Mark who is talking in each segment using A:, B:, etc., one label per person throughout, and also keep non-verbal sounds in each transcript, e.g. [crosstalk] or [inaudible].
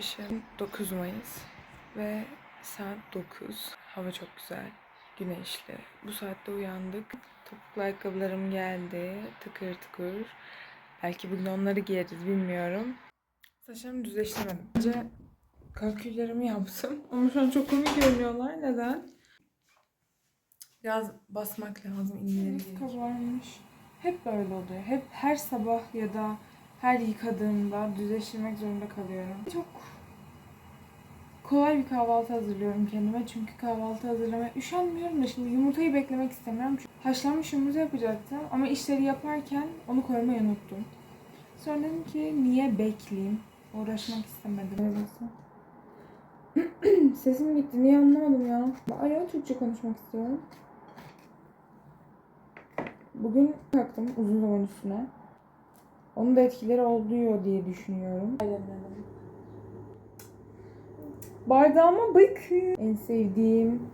A: Yaşım 9 Mayıs ve saat 9. Hava çok güzel, güneşli. Bu saatte uyandık. Topuklu ayakkabılarım geldi, tıkır tıkır. Belki bugün onları giyeriz bilmiyorum. Saçlarımı düzleştirmedim. Önce kalküllerimi yaptım. [laughs] Ama şu an çok komik görünüyorlar. Neden? Biraz basmak lazım inleri kabarmış. Hep böyle oluyor. Hep her sabah ya da her yıkadığımda düzleştirmek zorunda kalıyorum. Çok kolay bir kahvaltı hazırlıyorum kendime. Çünkü kahvaltı hazırlamaya üşenmiyorum da şimdi yumurtayı beklemek istemiyorum. Çünkü haşlanmış yumurta yapacaktım ama işleri yaparken onu koymayı unuttum. Sonra dedim ki niye bekleyeyim? Uğraşmak istemedim. [clears throat] Sesim gitti. Niye anlamadım ya. Alo Türkçe konuşmak istiyorum. Bugün kalktım uzun zaman üstüne. Onun da etkileri oluyor diye düşünüyorum. Bardağıma bakın. En sevdiğim.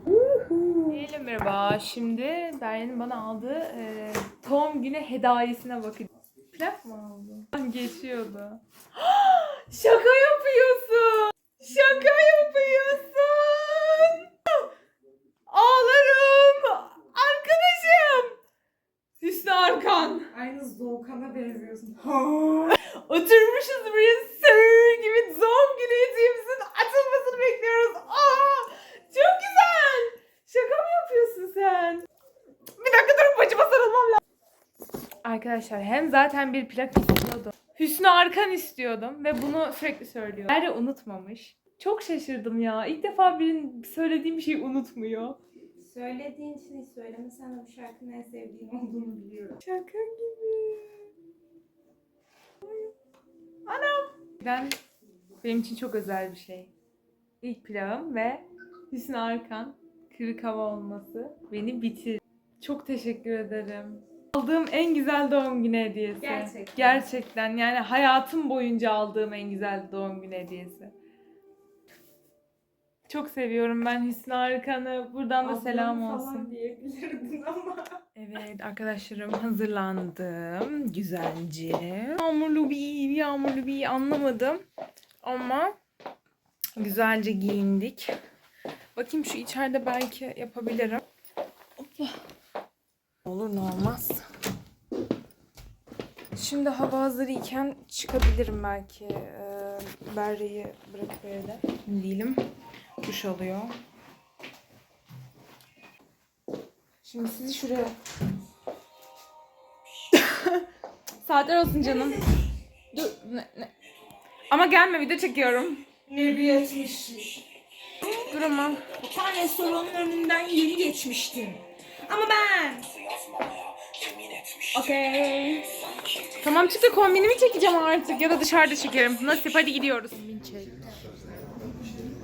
A: Diyelim merhaba. Şimdi Derya'nın bana aldığı e, doğum günü hediyesine bakın. Plak mı aldın? Geçiyordu. [gasps] Şaka yapıyorsun. Şaka yapıyorsun. Ağlarım. Arkadaşım. Hüsnü Arkan.
B: Aynı Doğukan'a benziyorsun.
A: Oturmuşuz buraya sır gibi doğum günü hediyemizin açılmasını bekliyoruz. Aa, çok güzel. Şaka mı yapıyorsun sen? Bir dakika dur bacıma sarılmam lazım. Arkadaşlar hem zaten bir plak istiyordum. Hüsnü Arkan istiyordum ve bunu sürekli söylüyor. Nerede unutmamış. Çok şaşırdım ya. İlk defa birinin söylediğim bir şeyi unutmuyor.
B: Söylediğin için hiç söylemesen de bu şarkının en sevdiğin olduğunu biliyorum.
A: Şaka gibi. Anam. Ben benim için çok özel bir şey. İlk pilavım ve Hüsnü Arkan kırık hava olması beni bitir. Çok teşekkür ederim. Aldığım en güzel doğum günü hediyesi.
B: Gerçekten.
A: Gerçekten yani hayatım boyunca aldığım en güzel doğum günü hediyesi. Çok seviyorum ben Hüsnü Arkan'ı. Buradan da
B: Ablam
A: selam
B: falan
A: olsun.
B: diyebilirdin ama. [laughs]
A: Evet arkadaşlarım hazırlandım güzelce. Yağmurlu bir, yağmurlu bir anlamadım. Ama güzelce giyindik. Bakayım şu içeride belki yapabilirim. Hoppa. Olur ne olmaz. Şimdi hava hazır iken çıkabilirim belki. Ee, Berre'yi bırakıp evde. Değilim. Duş alıyor. Şimdi sizi şuraya... [laughs] Saatler olsun canım. Dur. Ne, ne? Ama gelme video çekiyorum.
B: Ne bir etmiş.
A: Dur ama.
B: Bir tane sorunun önünden yeni geçmiştim. Ama ben.
A: Okey. Tamam çıktı kombinimi çekeceğim artık ya da dışarıda çekerim. Nasip hadi gidiyoruz.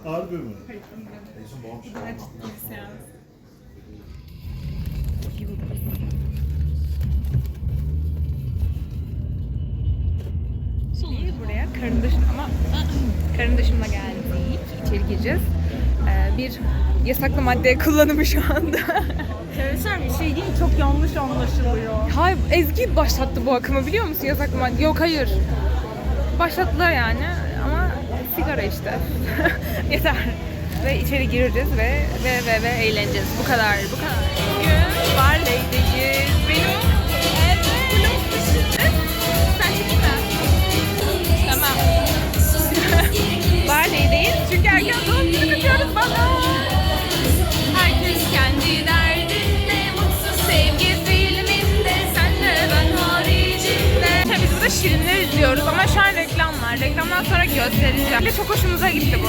C: Harbi mi?
A: Şimdi buraya karındaşım ama [clears throat] karındaşımla geldik. İçeri gireceğiz. Ee, bir yasaklı madde kullanımı şu anda.
B: Enteresan bir şey değil çok yanlış anlaşılıyor.
A: Hayır Ezgi başlattı bu akımı biliyor musun yasaklı madde? Yok hayır. Başlattılar yani sigara işte. [laughs] Yeter. Ve içeri gireceğiz ve ve ve ve eğleneceğiz. Bu kadar, bu kadar. Bugün Barley'deyiz. Göstereceğim. Çok hoşumuza gitti bu.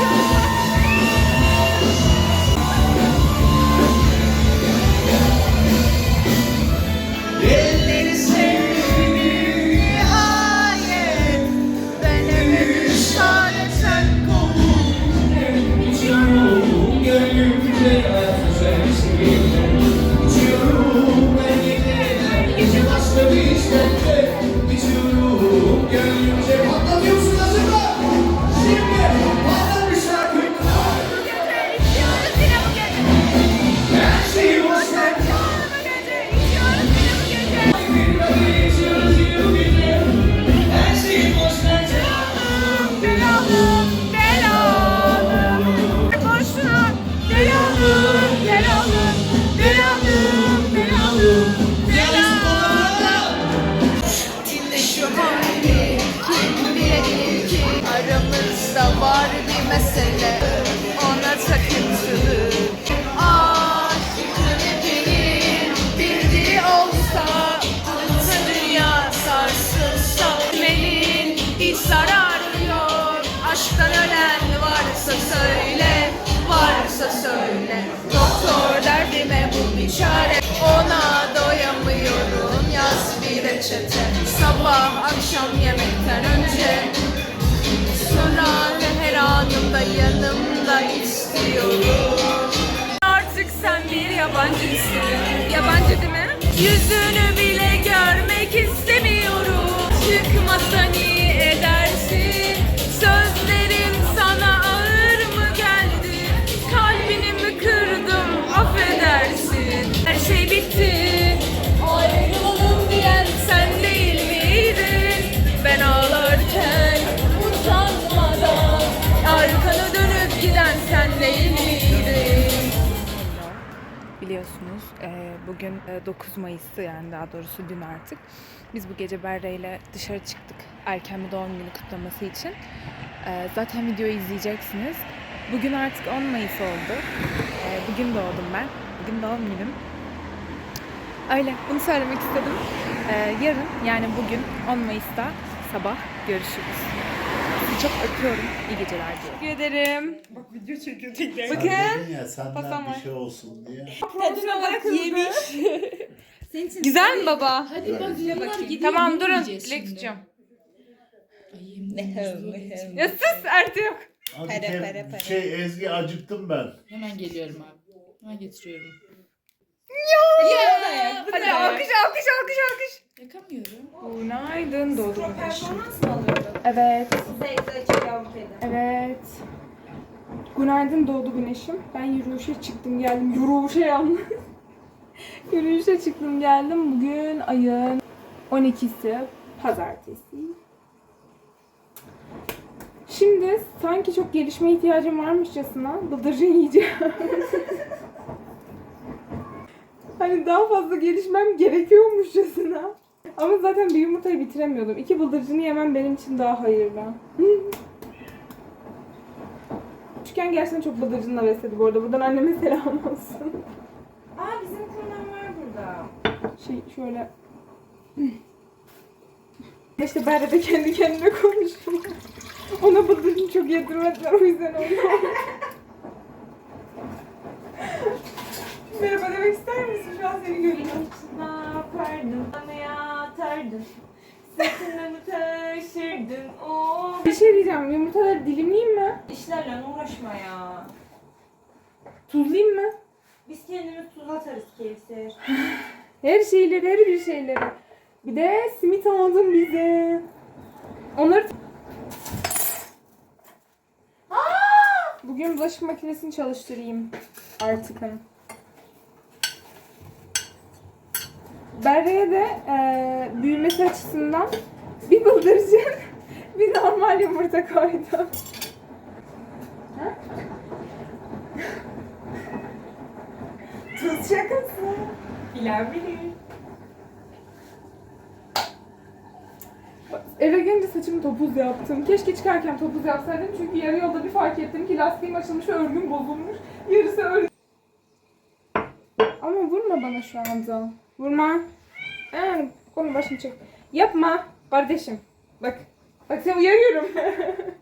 D: Elleri reçete Sabah akşam yemekten önce. Sonra her anımda yanımda istiyorum. Artık sen bir yabancısın. Yabancı değil mi? Yüzünü bile görmek istemiyorum
A: bugün e, 9 Mayıs'tı yani daha doğrusu dün artık. Biz bu gece Berre ile dışarı çıktık erken bir doğum günü kutlaması için. E, Zaten videoyu izleyeceksiniz. Bugün artık 10 Mayıs oldu. E, Bugün doğdum ben. Bugün doğum günüm. Öyle bunu söylemek istedim. E, Yarın yani bugün 10 Mayıs'ta sabah görüşürüz. Sizi çok öpüyorum. İyi geceler diyorum. Teşekkür ederim. Bak video çekiyor tekrar.
C: Sen dedin ya senden
A: var.
C: bir şey olsun diye.
A: Tadına bak yemiş. [laughs]
B: Senin için
A: Güzel mi baba?
E: Hadi bak bunlar gidiyor.
A: Tamam durun.
E: yiyeceğiz
A: Dilek
E: şimdi?
A: tutacağım.
E: Ay, yemin
A: Ya sus Ertuğ yok.
C: Hadi
B: Pere,
C: Kev-
B: pere, pere.
C: Şey Ezgi acıktım ben.
E: Hemen geliyorum abi. Hemen getiriyorum.
A: Hadi alkış alkış alkış alkış.
E: Yakamıyorum.
A: Günaydın doğdu
B: Pro
A: güneş.
B: performans mı alıyordun?
A: Evet,
B: yavru kedi.
A: evet. Günaydın doğdu güneşim. Ben yürüyüşe çıktım geldim. Yürüyüşe yalnız. [laughs] yürüyüşe çıktım geldim. Bugün ayın 12'si. Pazartesi. Şimdi sanki çok gelişme ihtiyacım varmışçasına bıldırcın yiyeceğim. [laughs] hani daha fazla gelişmem gerekiyormuşçasına. Ama zaten bir yumurtayı bitiremiyordum. İki bıldırcını yemem benim için daha hayırlı. Küçükken gerçekten çok bıldırcınla besledi bu arada. Buradan anneme selam olsun.
B: Aa bizim kurban var burada.
A: Şey şöyle... İşte Berre de kendi kendine konuşuyor. Ona bıldırcın çok yedirmediler o yüzden oldu. Merhaba demek ister misin? Şu an seni görüyorum.
B: Ne yapardın? Bana yatardın. Sırtını mı taşırdın? Oo.
A: Bir şey diyeceğim. Yumurtaları dilimleyeyim mi?
B: İşlerle uğraşma ya.
A: Tuzlayayım mı?
B: Biz kendimiz tuz atarız Kevser. [sighs]
A: Her şeyleri, her bir şeyleri. Bir de simit aldım bize. Onları... Bugün bulaşık makinesini çalıştırayım. Artık hanım. Berre'ye de eee, büyümesi açısından bir bıldırcın, [laughs] bir normal yumurta koydum. [laughs] Tuz şakası. Bilen bilir. Eve gelince saçımı topuz yaptım. Keşke çıkarken topuz yapsaydım çünkü yarı yolda bir fark ettim ki lastiğim açılmış örgüm bozulmuş. Yarısı örgü. Bana şu anda. Vurma. Ee, konu başını çek. Yapma kardeşim. Bak. Bak seni uyarıyorum. [laughs]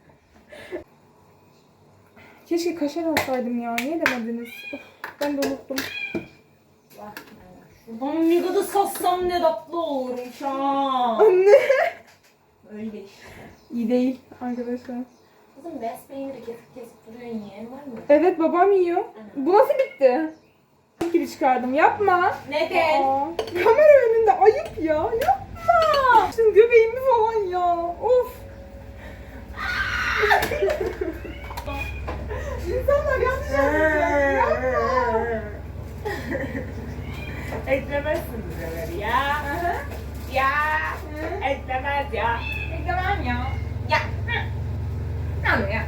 A: Keşke kaşar alsaydım ya. Niye demediniz? Of, ben de unuttum.
B: Şuradan ne kadar sassam ne tatlı olurum şu an.
A: Anne.
B: Öyle işte.
A: İyi değil arkadaşlar.
B: Kızım bes peyniri kesip kesip duruyorsun yiyen var mı?
A: Evet babam yiyor. Bu nasıl bitti? Gibi çıkardım. Yapma.
B: Neden?
A: Aa, kamera önünde ayıp ya. Yapma. Şimdi göbeğimi falan ya. Of. İnsanlar yanlış anlayacak. Yapma.
F: Eklemezsin buraları ya. Ya. Eklemez ya.
A: Eklemem ya. Ya. Ne oluyor ya?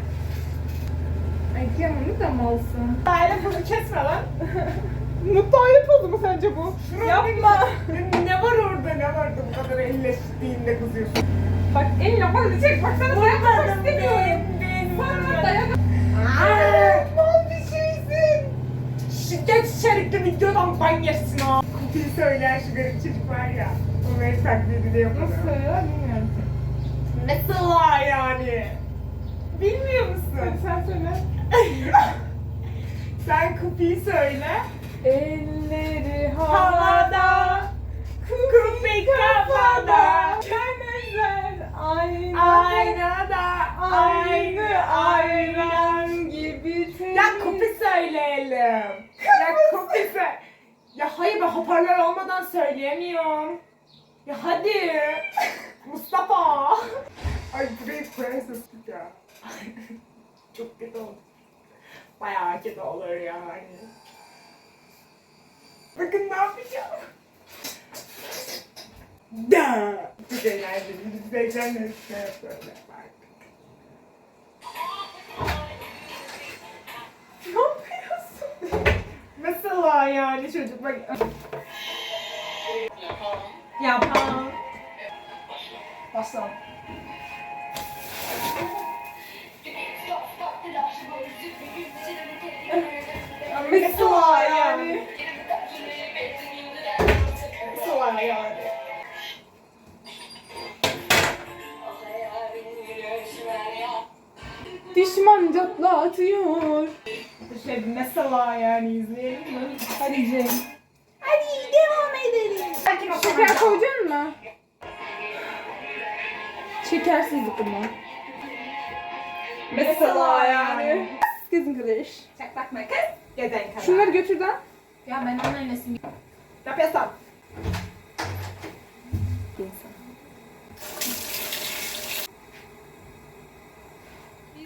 A: Ay kıyamam da malsın.
F: Aile bunu kesme lan. [laughs]
A: Mutlu ayrı mu sence bu? Şurada Yapma.
F: ne var orada ne vardı bu kadar elleştiğinde kızıyorsun.
A: Bak elle bana çek bak sana dayak atmak istemiyorum. Bana dayak
F: Mal bir şeysin. Şiddet içerikli videodan ban yersin ha. Kutuyu söyler şu garip çocuk var ya. Onları taklidi de yapalım.
A: Nasıl ya bilmiyorum.
F: Mesela yani. Bilmiyor musun?
A: Hadi sen söyle. [laughs]
F: sen kupiyi söyle.
A: Elleri havada.
F: Kupi kafada.
A: Kemezler aynı.
F: Aynada.
A: Aynı ayran gibi temiz.
F: Ya kupi söyleyelim. Ya kupi söyle. Ya hayır ben hoparlör olmadan söyleyemiyorum. Ya hadi. [laughs] Mustafa. Ay burayı koyarsa ya. [laughs] Çok kötü olur. Bayağı kötü olur yani. Bakın ne yapacağım. Da. Eğlenceli. Biz de eğleniriz. Böyle bak. Ne yapıyorsun? Mesela yani çocuk bak. Yapam. Başla. Mesela Şey mesela yani izleyelim mi?
A: Hadi Cem.
F: Hadi devam edelim.
A: Şeker koyacaksın mı? Şekersizlik ama.
F: Mesela yani.
A: Kızım kardeş.
G: Çak bakma kız.
F: Geden kadar.
A: Şunları götür lan.
G: Ya ben onların nesini
F: Ne yapıyorsun?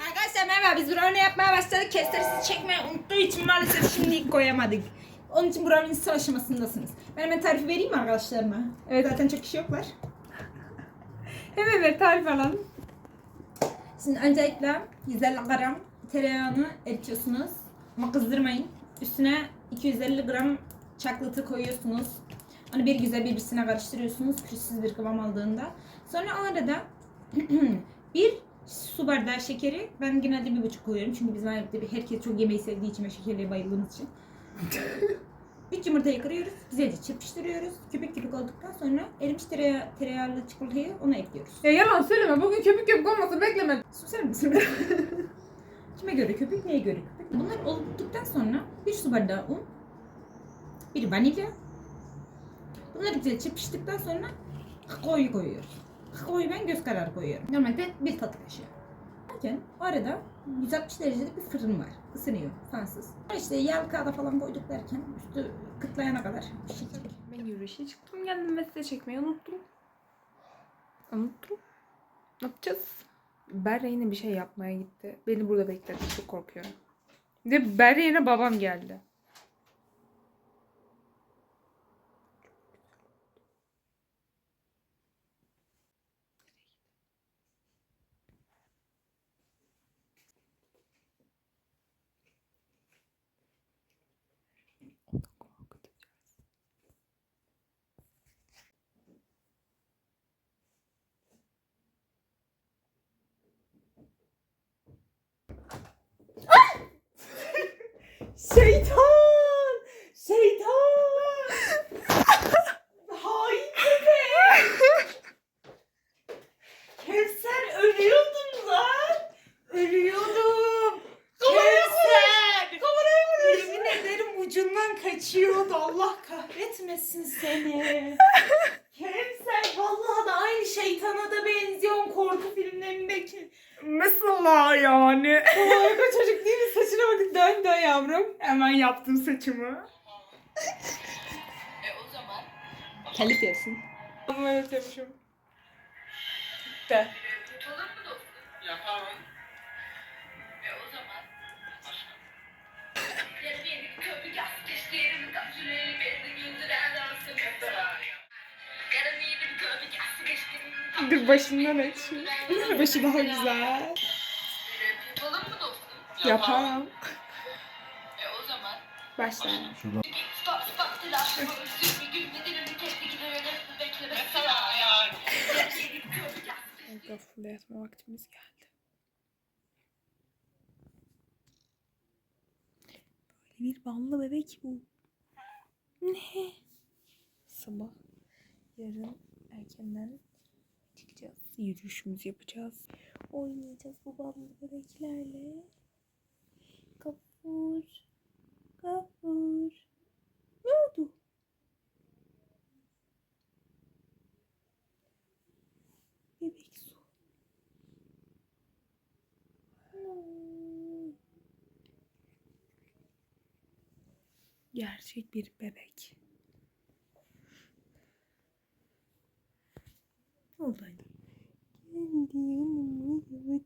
B: Arkadaşlar merhaba biz brownie yapmaya başladık. Kesterisi çekmeyi unuttuğu için maalesef şimdi koyamadık. Onun için brownie'nin son aşamasındasınız. Ben hemen tarifi vereyim mi arkadaşlarıma? Evet. Zaten çok kişi yoklar. [laughs]
A: Hemen ver tarif alalım.
B: Şimdi öncelikle 150 gram tereyağını eritiyorsunuz. Ama kızdırmayın. Üstüne 250 gram çaklatı koyuyorsunuz. Onu bir güzel birbirine karıştırıyorsunuz. Pürüzsüz bir kıvam aldığında. Sonra o arada [clears throat] bir su bardağı şekeri ben genelde bir buçuk koyuyorum. Çünkü bizim evde bir- herkes çok yemeği sevdiği için ve şekerliğe bayıldığımız için. [laughs] Üç yumurtayı kırıyoruz. Güzelce çırpıştırıyoruz. Küpük küpük olduktan sonra erimiş tereyağı, tereyağlı çikolatayı ona ekliyoruz.
A: Ya yalan söyleme. Bugün köpük köpük olmasa bekleme.
B: Susar mısın? [laughs] Kime göre köpük, neye göre köpük? Bunlar olduktan sonra bir su bardağı un, bir vanilya. Bunları güzel çırpıştıktan sonra kakaoyu koyuyoruz. Kakaoyu ben göz kararı koyuyorum. Normalde bir tatlı kaşığı. O arada 160 derecede bir fırın var. Isınıyor fansız. İşte yağ kağıda falan koyduk derken üstü kıtlayana kadar pişecek.
A: Ben yürüyüşe çıktım geldim ve size çekmeyi unuttum. Unuttum. Ne yapacağız? Berre yine bir şey yapmaya gitti. Beni burada bekledi. Çok korkuyorum. Bir de Berre yerine babam geldi.
F: Şeytan! Şeytan! Hain köpek! Kevser ölüyordun lan! Ölüyordum! Kevser! Yemin ederim ucundan kaçıyordu. Allah kahretmesin seni. Kevser vallahi da aynı şeytana da benziyorsun korku filmlerindeki. Mesela yani.
A: Harika çocuk değil mi? Saçına bakın dön dön yavrum.
F: Hemen yaptım saçımı.
A: Telif yesin. Ama yapmışım. De. Dur başından aç. Başı daha güzel. Yapamam. Başla.
C: Şurada.
A: Gafurla yatma vaktimiz geldi. Böyle bir ballı bebek bu. Ne? Sabah yarın erkenden çıkacağız. Yürüyüşümüzü yapacağız. Oynayacağız babamla bebeklerle. Kapur. Kapur. Ne oldu? Bebek su. Gerçek bir bebek. Olaydı. Kendi yanıma